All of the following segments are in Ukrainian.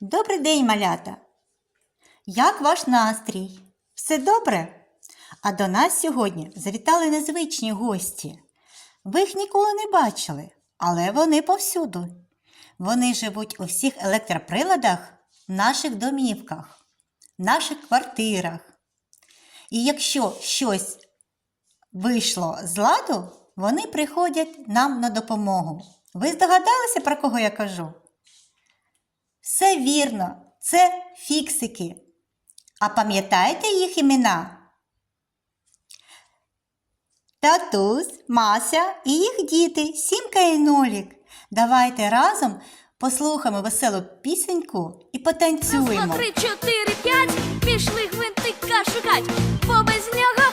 Добрий день, малята! Як ваш настрій? Все добре? А до нас сьогодні завітали незвичні гості. Ви їх ніколи не бачили, але вони повсюду. Вони живуть у всіх електроприладах наших домівках, наших квартирах. І якщо щось вийшло з ладу, вони приходять нам на допомогу. Ви здогадалися, про кого я кажу? Все вірно, це фіксики. А пам'ятаєте їх імена? Татусь, Мася і їх діти, Сімка і Нолік. Давайте разом послухаємо веселу пісеньку і Раз, два, потанцюємо. три, чотири, п'ять. Пішли гвинтика шукать, бо без нього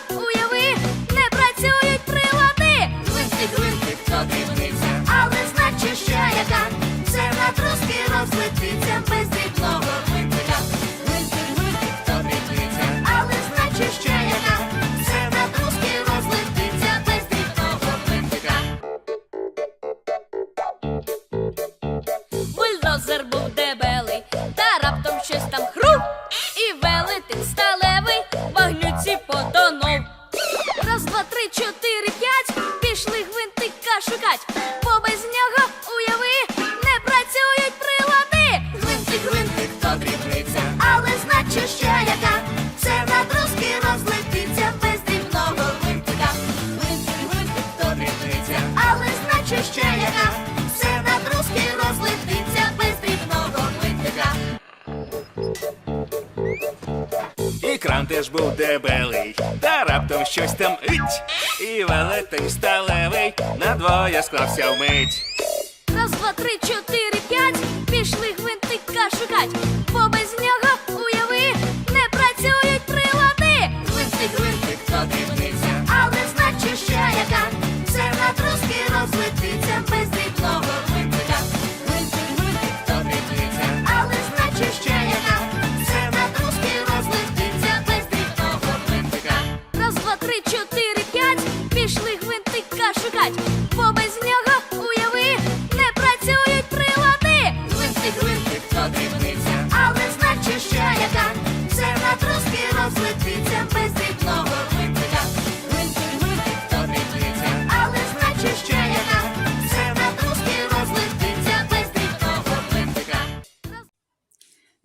значить, що яка все на труски розлетиться без дрібного гвинтика. І кран теж був дебелий, та раптом щось там ить, і велетень сталевий надвоє склався вмить. Раз, два, три, чотири, п'ять, пішли гвинтика шукать,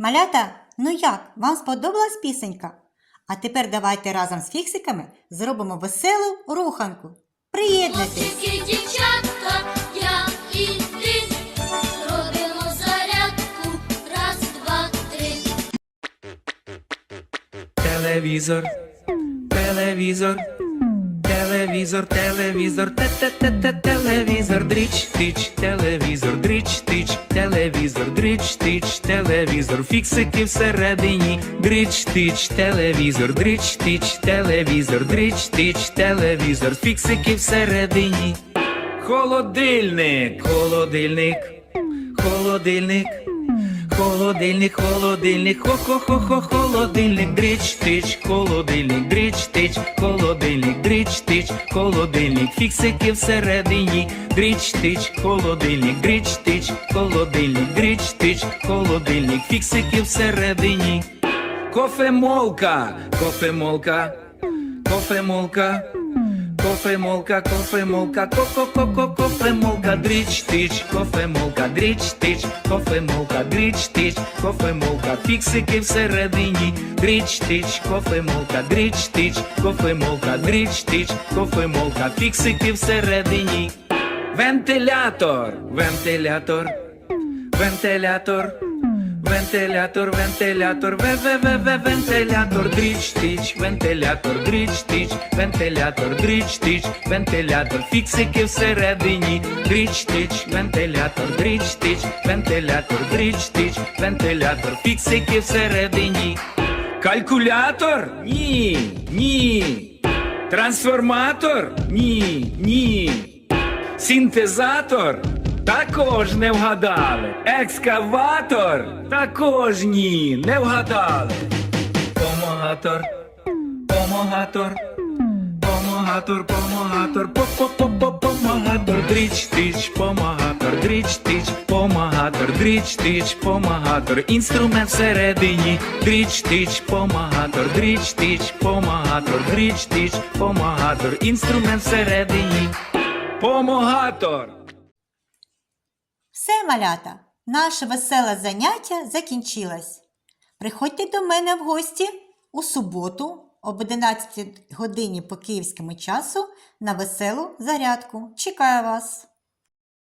Малята, ну як, вам сподобалась пісенька? А тепер давайте разом з фіксиками зробимо веселу руханку. Приєднуйтесь! Дівчатка, я і ти робимо зарядку. Раз, два, три. Телевізор, телевізор, телевізор, телевізор, те-те-те-те, телевізор, дріч, тич, телевізор, дріч, тич, телевізор, дріч, тич, телевізор, фіксики всередині, дріч, тич, телевізор, дріч, тич, телевізор, дріч, тич, телевізор, фіксики всередині. Холодильник, холодильник, холодильник. Холодильник, холодильник, хо-хо-хо-хо, холодильник, дріч, тич, холодильник, дріч, тич, холодильник, дріч, тич, холодильник, фіксики всередині, дріч, тич, холодильник, дріч, тич, холодильник, дріч, тич, холодильник, фіксики всередині. Кофемолка, кофемолка, кофемолка. Кофемолка, кофемолка, ко-ко-ко-ко, кофемолка, дріч, тич, кофемолка, дріч, тич, кофемолка, дріч, тич, кофемолка, фіксики всередині, дріч, тич, кофемолка, дріч, тич, кофемолка, дріч, тич, кофемолка, фіксики всередині. Вентилятор, вентилятор, вентилятор. Вентилятор, вентилятор, вентилятор, дріч, тич, вентилятор, дріч, тич, вентилятор, дріч, тич, вентилятор, фіксики всередині, дріч, тич, вентилятор, дріч, тич, вентилятор, дріч, тич, вентилятор, фіксики всередині. Калькулятор? Ні, ні. Трансформатор? Ні, ні. Синтезатор? Також не вгадали. Екскаватор? Також ні, не вгадали. Помогатор, помогатор, помогатор. помагатор, по-по-по-по-помагатор, дріч тич, помагатор, дріч тич, помагатор, дріч тич, помагатор, інструмент всередині, дріч тич, помагатор, дріч тич, помагатор, дріч тич, помагатор, інструмент всередині, помагатор. Все, малята, наше веселе заняття закінчилось. Приходьте до мене в гості у суботу об 11 годині по київському часу на веселу зарядку. Чекаю вас!